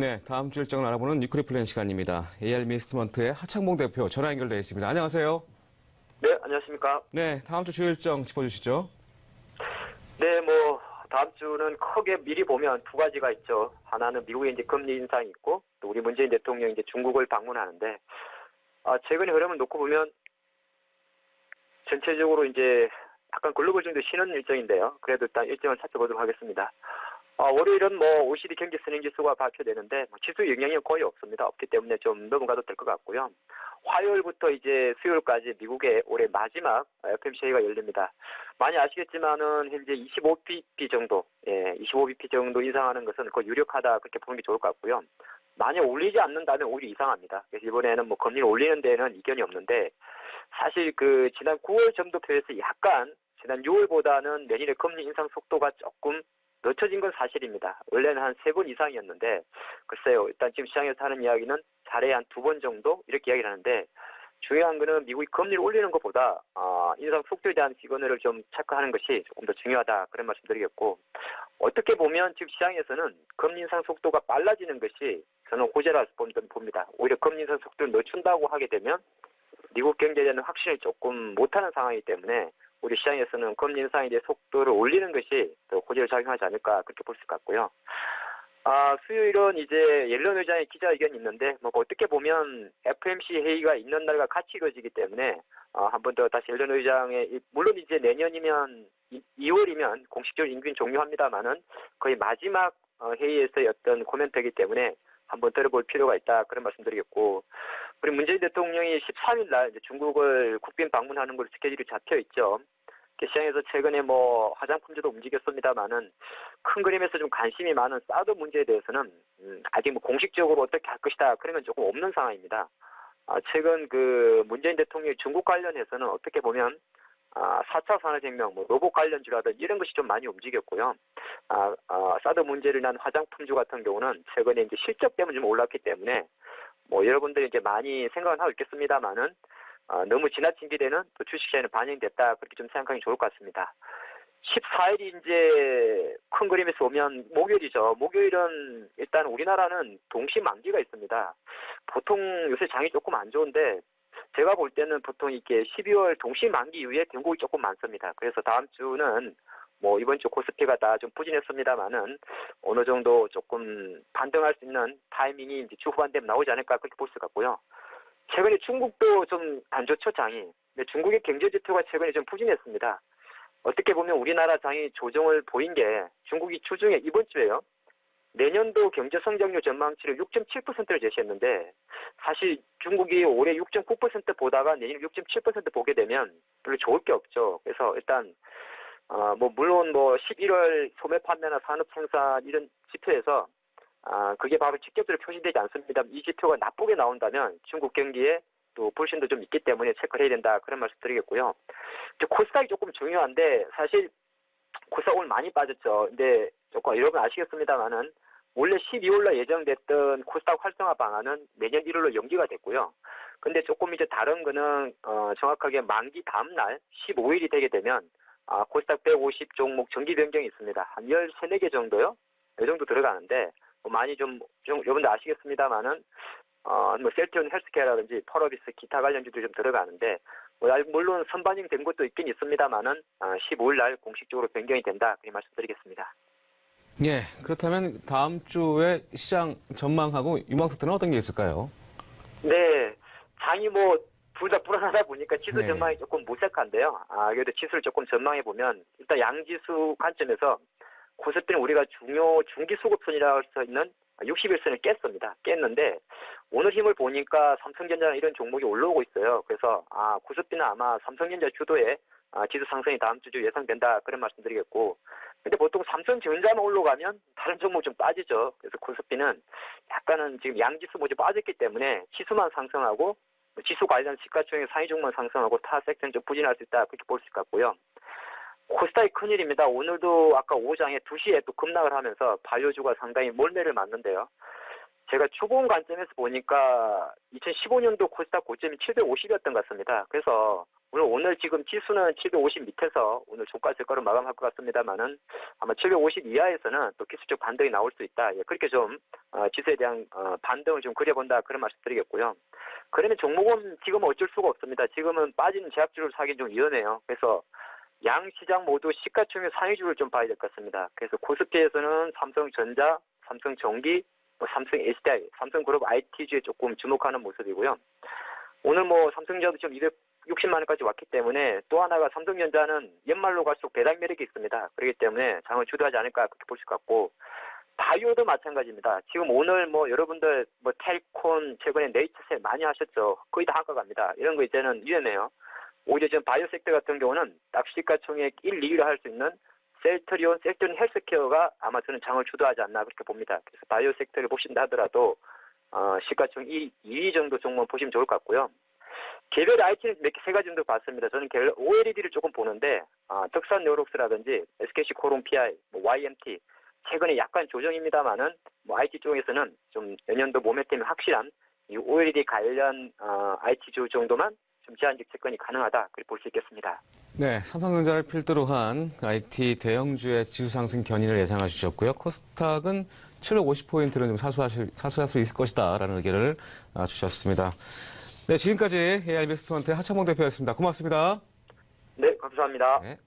네, 다음 주 일정을 알아보는 뉴크리 플랜 시간입니다. AR 미스트먼트의 하창봉 대표 전화 연결되어 있습니다. 안녕하세요. 네, 안녕하십니까. 네, 다음 주 주요 일정 짚어주시죠. 네, 뭐, 다음 주는 크게 미리 보면 두 가지가 있죠. 하나는 미국의 이제 금리 인상이 있고, 또 우리 문재인 대통령이 이제 중국을 방문하는데, 아, 최근의 흐름을 놓고 보면, 전체적으로 이제 약간 글로벌 정도 쉬는 일정인데요. 그래도 일단 일정을 살펴보도록 하겠습니다. 아, 월요일은 뭐 OECD 경제 선행 지수가 발표되는데 뭐 지수 영향이 거의 없습니다. 없기 때문에 좀 넘어가도 될 것 같고요. 화요일부터 이제 수요일까지 미국의 올해 마지막 FMCA가 열립니다. 많이 아시겠지만은 현재 25bp 정도, 예, 25bp 정도 인상하는 것은 거의 유력하다 그렇게 보는 게 좋을 것 같고요. 만약 올리지 않는다면 오히려 이상합니다. 그래서 이번에는 뭐 금리를 올리는 데는 이견이 없는데 사실 그 지난 9월 점도표에서 약간 지난 6월보다는 내년에 금리 인상 속도가 조금 늦춰진 건 사실입니다. 원래는 한 세 번 이상이었는데 글쎄요. 일단 지금 시장에서 하는 이야기는 달에 한두 번 정도 이렇게 이야기를 하는데 중요한 거는 미국이 금리를 올리는 것보다 아, 인상 속도에 대한 시그널을 좀 체크하는 것이 조금 더 중요하다 그런 말씀드리겠고 어떻게 보면 지금 시장에서는 금리 인상 속도가 빨라지는 것이 저는 호재라 봅니다. 오히려 금리 인상 속도를 늦춘다고 하게 되면 미국 경제에 대한 확신을 조금 못하는 상황이기 때문에 우리 시장에서는 금리 인상에 대해 속도를 올리는 것이 더 호재를 작용하지 않을까 그렇게 볼수 있겠고요. 아, 수요일은 이제 옐런 의장의 기자회견이 있는데, 뭐, 어떻게 보면 FMC 회의가 있는 날과 같이 이루어지기 때문에, 어, 한번 더 다시 옐런 의장의, 물론 이제 내년이면, 2월이면 공식적으로 임기는 종료합니다만은 거의 마지막 어, 회의에서의 어떤 코멘트이기 때문에 한번 들어볼 필요가 있다. 그런 말씀 드리겠고, 우리 문재인 대통령이 13일 날 중국을 국빈 방문하는 걸로 스케줄이 잡혀 있죠. 시장에서 최근에 뭐 화장품주도 움직였습니다만은 큰 그림에서 좀 관심이 많은 사드 문제에 대해서는 음, 아직 뭐 공식적으로 어떻게 할 것이다 그런 건 조금 없는 상황입니다. 아, 최근 그 문재인 대통령이 중국 관련해서는 어떻게 보면 아, 4차 산업혁명, 뭐 로봇 관련주라든지 이런 것이 좀 많이 움직였고요. 아, 아, 사드 문제를 난 화장품주 같은 경우는 최근에 이제 실적 때문에 좀 올랐기 때문에 뭐 여러분들이 이제 많이 생각은 하고 있겠습니다만은 어, 너무 지나친 기대는 또 주식시장에 반영됐다 그렇게 좀 생각하기 좋을 것 같습니다. 14일이 이제 큰 그림에서 보면 목요일이죠. 목요일은 일단 우리나라는 동시 만기가 있습니다. 보통 요새 장이 조금 안 좋은데 제가 볼 때는 보통 이게 12월 동시 만기 이후에 변곡이 조금 많습니다. 그래서 다음 주는 뭐 이번 주 코스피가 다 좀 부진했습니다만은 어느 정도 조금 반등할 수 있는 타이밍이 이제 주 후반 되면 나오지 않을까 그렇게 볼 수 같고요. 최근에 중국도 좀 안 좋죠, 장이. 근데 중국의 경제 지표가 최근에 좀 부진했습니다. 어떻게 보면 우리나라 장이 조정을 보인 게 중국이 주중에 이번 주에요. 내년도 경제 성장률 전망치를 6.7%를 제시했는데 사실 중국이 올해 6.9% 보다가 내년 6.7% 보게 되면 별로 좋을 게 없죠. 그래서 일단 어 뭐 물론 뭐 11월 소매 판매나 산업 생산 이런 지표에서 아, 그게 바로 직접적으로 표시되지 않습니다. 이 지표가 나쁘게 나온다면 중국 경기에 또 불신도 좀 있기 때문에 체크를 해야 된다. 그런 말씀 드리겠고요. 코스닥이 조금 중요한데 사실 코스닥 오늘 많이 빠졌죠. 근데 조금 여러분 아시겠습니다만은 원래 12월날 예정됐던 코스닥 활성화 방안은 내년 1월로 연기가 됐고요. 근데 조금 이제 다른 거는 어, 정확하게 만기 다음 날 15일이 되게 되면 아, 코스닥 150 종목 정기 변경이 있습니다. 한 13, 4개 정도요? 이 정도 들어가는데 뭐 많이 좀, 좀 여러분들 아시겠습니다만은 어, 뭐 셀티온 헬스케어라든지 펄어비스 기타 관련주도 좀 들어가는데 뭐 물론 선반영 된 것도 있긴 있습니다만은 어, 15일 날 공식적으로 변경이 된다 그렇게 말씀드리겠습니다. 예, 그렇다면 다음 주에 시장 전망하고 유망사들은 어떤 게 있을까요? 네, 장이 뭐 둘 다 불안하다 보니까 지수 네. 전망이 조금 무색한데요. 아, 그래도 지수를 조금 전망해 보면 일단 양지수 관점에서 코스피는 우리가 중요 중기 수급선이라고 할 수 있는 61선을 깼습니다. 깼는데 오늘 힘을 보니까 삼성전자나 이런 종목이 올라오고 있어요. 그래서 아 코스피는 아마 삼성전자 주도의 아, 지수 상승이 다음 주 예상된다 그런 말씀드리겠고 근데 보통 삼성전자만 올라가면 다른 종목 좀 빠지죠. 그래서 코스피는 약간은 지금 양지수 모두 빠졌기 때문에 지수만 상승하고 지수 관련 시가총액 상위 종목만 상승하고 타 섹터는 좀 부진할 수 있다 그렇게 볼 수 있겠고요. 코스닥이 큰일입니다. 오늘도 아까 오후장에 2시에 또 급락을 하면서 바이오주가 상당히 몰매를 맞는데요. 제가 초보음 관점에서 보니까 2015년도 코스닥 고점이 750이었던 것 같습니다. 그래서 물론 오늘 지금 지수는 750 밑에서 오늘 종가 저가로 마감할 것 같습니다만은 아마 750 이하에서는 또 기술적 반등이 나올 수 있다. 예, 그렇게 좀 어, 지수에 대한 어, 반등을 좀 그려본다 그런 말씀드리겠고요. 그러면 종목은 지금은 어쩔 수가 없습니다. 지금은 빠지는 제약주를 사기 좀 위험해요. 그래서 양 시장 모두 시가총액 상위주를 좀 봐야 될 것 같습니다. 그래서 코스피에서는 삼성전자, 삼성전기, 뭐 삼성 SDI, 삼성그룹 IT주에 조금 주목하는 모습이고요. 오늘 뭐 삼성전자도 지금 260만 원까지 왔기 때문에 또 하나가 삼성전자는 연말로 갈수록 배당 매력이 있습니다. 그렇기 때문에 장을 주도하지 않을까 그렇게 볼 수 같고 바이오도 마찬가지입니다. 지금 오늘 뭐 여러분들 뭐 텔콘 최근에 네이처셀 많이 하셨죠. 거의 다 한가 갑니다. 이런 거 이제는 위험해요. 오히려 지금 바이오 섹터 같은 경우는 딱 시가총액 1, 2위를 할 수 있는 셀트리온, 셀트리온 헬스케어가 아마 저는 장을 주도하지 않나 그렇게 봅니다. 그래서 바이오 섹터를 보신다 하더라도 어, 시가총액 2, 2위 정도 종목 보시면 좋을 것 같고요. 개별 IT는 몇개세 가지 정도 봤습니다. 저는 개별 OLED를 조금 보는데 아, 덕산 네오록스라든지 SKC 코론 PI, 뭐 YMT 최근에 약간 조정입니다만은 뭐 IT 쪽에서는 좀 내년도 모멘텀이 확실한 이 OLED 관련 어, IT주 정도만 좀 제한적 접근이 가능하다 그렇게 볼 수 있겠습니다. 네, 삼성전자를 필두로 한 IT 대형주의 지수 상승 견인을 예상해 주셨고요. 코스닥은 750포인트는 좀 사수하실, 사수할 수 있을 것이다 라는 의견을 아, 주셨습니다. 네, 지금까지 AI 베스트원트의 하창봉 대표였습니다. 고맙습니다. 네, 감사합니다. 네.